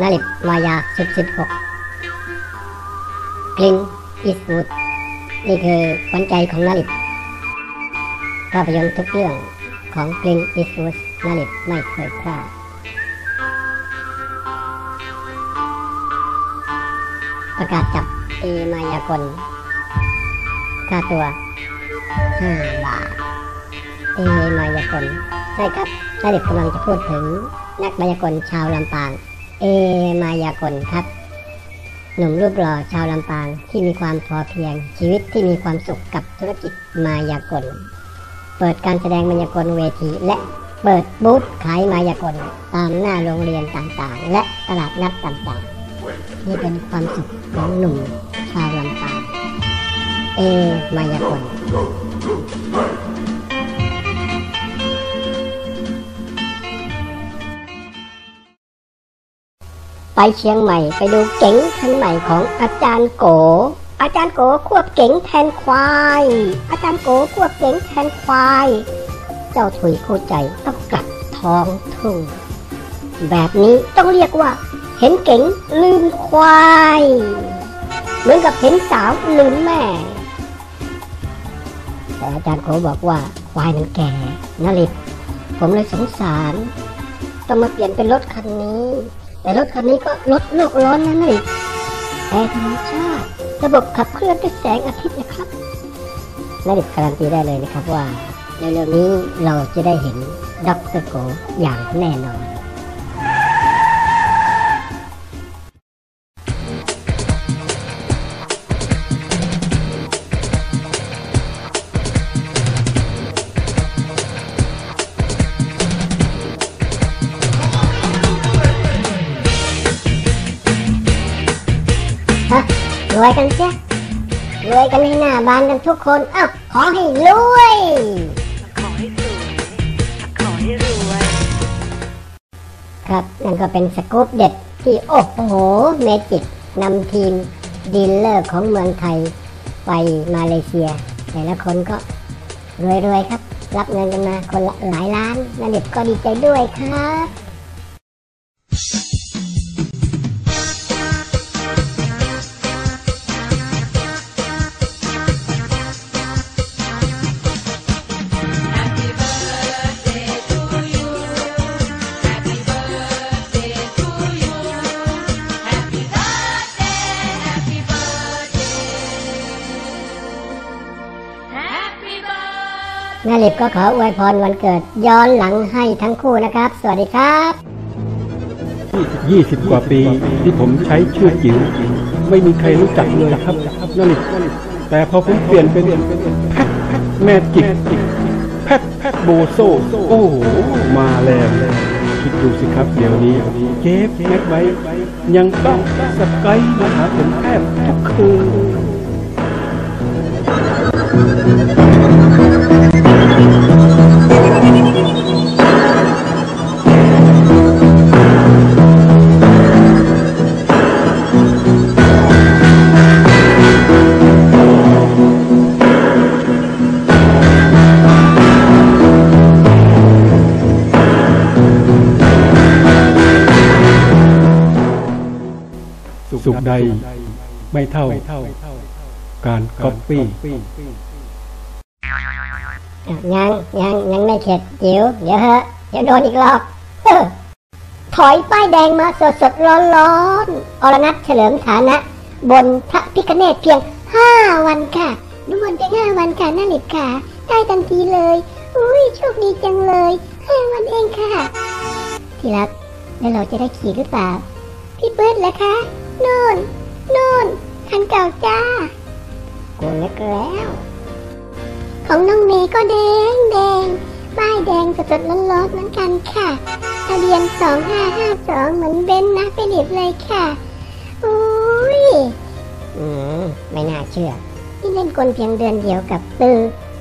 นาลิบมายาสุดสิบหกกลินอิสวูดนี่คือขวัญใจของนาลิบภาพยนตร์ทุกเรื่องของกลินอิสวูดนาลิบไม่เคยพลาดประกาศจับเอมายากลค่าตัว5บาทเอมายากลใช่ครับนาลิบกำลังจะพูดถึงนักมายากลชาวลำปาง เอมายากลครับ หนุ่มรูปหล่อชาวลำปางที่มีความพอเพียง ชีวิตที่มีความสุขกับธุรกิจมายากล เปิดการแสดงมายากลเวทีและเปิดบูธขายมายากลตามหน้าโรงเรียนต่างๆ และตลาดนัดต่างๆ นี่เป็นความสุขของหนุ่มชาวลำปางเอมายากล ไปเชียงใหม่ไปดูเก๋งคันใหม่ของอาจารย์โก อาจารย์โกควบเก๋งแทนควาย อาจารย์โกควบเก๋งแทนควาย เจ้าถุยคู่ใจต้องกลับท้องทุ่ง แบบนี้ต้องเรียกว่า เห็นเก๋งลืมควาย เหมือนกับเห็นสาวลืมแม่ แต่อาจารย์โกบอกว่าควายมันแก่นลิบผมเลยสงสาร ต้องมาเปลี่ยนเป็นรถคันนี้ แต่รถคันนี้ก็ลดโลกร้อนนั่นเองแอร์ธรรมชาติระบบขับเคลื่อนด้วยแสงอาทิตย์นะครับนาดิการันตีได้เลยนะครับว่าเร็วๆนี้เราจะได้เห็นดรโกอย่างแน่นอน รวยกันเสียรวยกันให้หน้าบานกันทุกคนอ้าวขอให้รวย ขอให้สวยขอให้รวย ครับนั่นก็เป็นสกู๊ปเด็ดที่โอ้โหเมจิกนำทีมดีลเลอร์ของเมืองไทย ไปมาเลเซีย แต่ละคนก็รวยๆครับ รับเงินกันมาคนละหลายล้านนาเด็บก็ดีใจด้วยครับ นาล็บก็ขออวยพรวันเกิดย้อนหลังให้ทั้งคู่นะครับ สวัสดีครับ 20 กว่าปีที่ผมใช้ชื่อจิ๋วไม่มีใครรู้จักเลยครับนั่นแต่พอผมเปลี่ยนเป็นแพทแมจิกแพทแพทโบโซโอ้โหมาแรงคิดดูสิครับเดี๋ยวนี้เจฟแม็กไว้ยังต้องสกายมาหาผมแทบทุกคืน สุขใดไม่เท่า การก๊อปปี้ยังยังยังไม่เข็ดจิ๋วเดี๋ยวฮะเดี๋ยวโดนอีกรอบถอยป้ายแดงมาสดสดร้อนร้อนอรนัทเฉลิมฐานะ บนพระพิคเนตเพียงห้าวันค่ะดูบนเพียงห้าวันค่ะน่าหลิบค่ะ ได้ทันทีเลย อุ้ยโชคดีจังเลยห้าวันเองค่ะ ที่รัก แล้วเราจะได้ขี่หรือเปล่า พี่เบิร์ดแล้วคะ นู่นนู่นคันเก่าจ้ากลัวนึกแล้ว ของน้องเมย์ก็แดงแดงป้ายแดงสดๆร้อนๆเหมือนกันค่ะทะเบียน 2552 เหมือนเบนซ์นะไปดิบเลยค่ะ อุ้ย อืม ไม่น่าเชื่อนี่เล่นกลเพียงเดือนเดียวกับตือ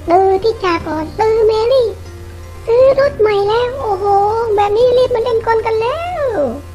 ตือที่จากรตือเมรี่ ซื้อรถใหม่แล้ว โอ้โห แบบนี้รีบมาเล่นกลกันแล้วแค่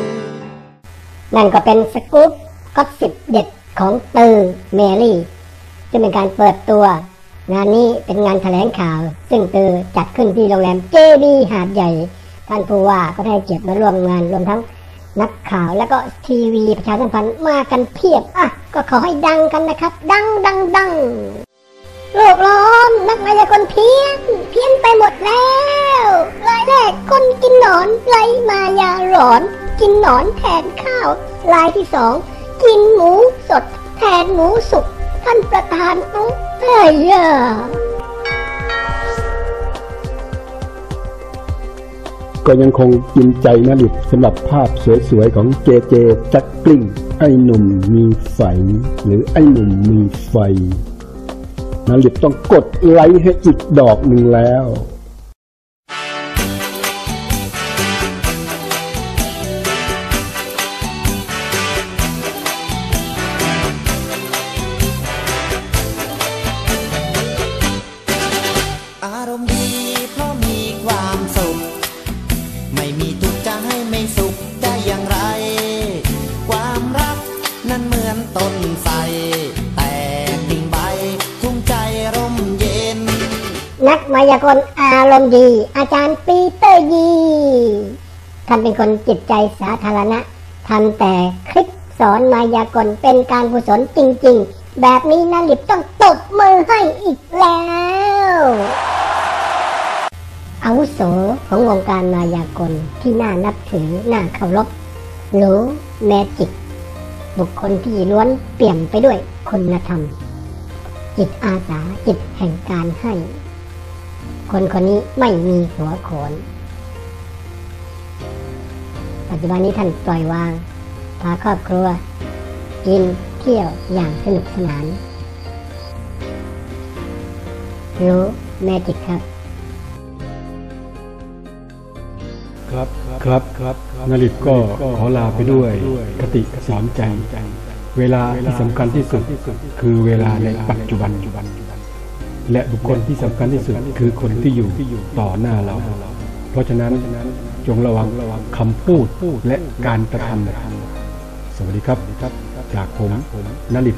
นั่นก็เป็นสกู๊ปก็สิบเด็ดของตือเมลี่ซึ่งเป็นการเปิดตัว งานนี้เป็นงานแถลงข่าว ซึ่งตือจัดขึ้นที่โรงแรมเจบีหาดใหญ่ ท่านผู้ว่าก็ได้เกียรติมาร่วมงานรวมทั้งนักข่าวแล้วก็ทีวีประชาสัมพันธ์มากันเพียบอะก็ขอให้ดังกันนะครับ ดังดังดังโลกร้อนนักมายากลเพี้ยน เพี้ยนไปหมดแล้วรายแรกคนกินหนอนไรมายาหลอน กินหนอนแทนข้าวรายที่สองกินหมูสดแทนหมูสุกท่านประธานอุ๊ยเฮ้ยอะก็ยังคงกินใจนาลิบสำหรับภาพสวยๆ ของเจเจจักกลิ้ง ไอ้หนุ่มมีไฟ หรือไอ้หนุ่มมีไฟนาลิบต้องกดไลค์ให้อีกดอกหนึ่งแล้ว นักมายากลอารมณ์ดี อาจารย์ปีเตอร์ยีท่านเป็นคนจิตใจสาธารณะทำแต่คลิปสอนมายากลเป็นการกุศลจริง ๆ แบบนี้นาลิบต้องตบมือให้อีกแล้วอาวุโสของวงการมายากลที่น่านับถือน่าเคารพหรูแมจิก บุคคลที่ล้วนเปี่ยมไปด้วยคุณธรรม จิตอาสาจิตแห่งการให้ คนคนนี้ไม่มีหัวโขน ปัจจุบันนี้ท่านปล่อยวาง พาครอบครัว กินเที่ยวอย่างสนุกสนาน รู้แมจิกครับ ครับครับครับนาริบก็ขอลาไปด้วยคติสอนใจ เวลาที่สำคัญที่สุด คือเวลาในปัจจุบัน และบุคคลที่สำคัญที่สุดคือคนที่อยู่ต่อหน้าเรา เพราะฉะนั้นจงระวังคำพูดและการกระทำสวัสดีครับ จากผมนลิต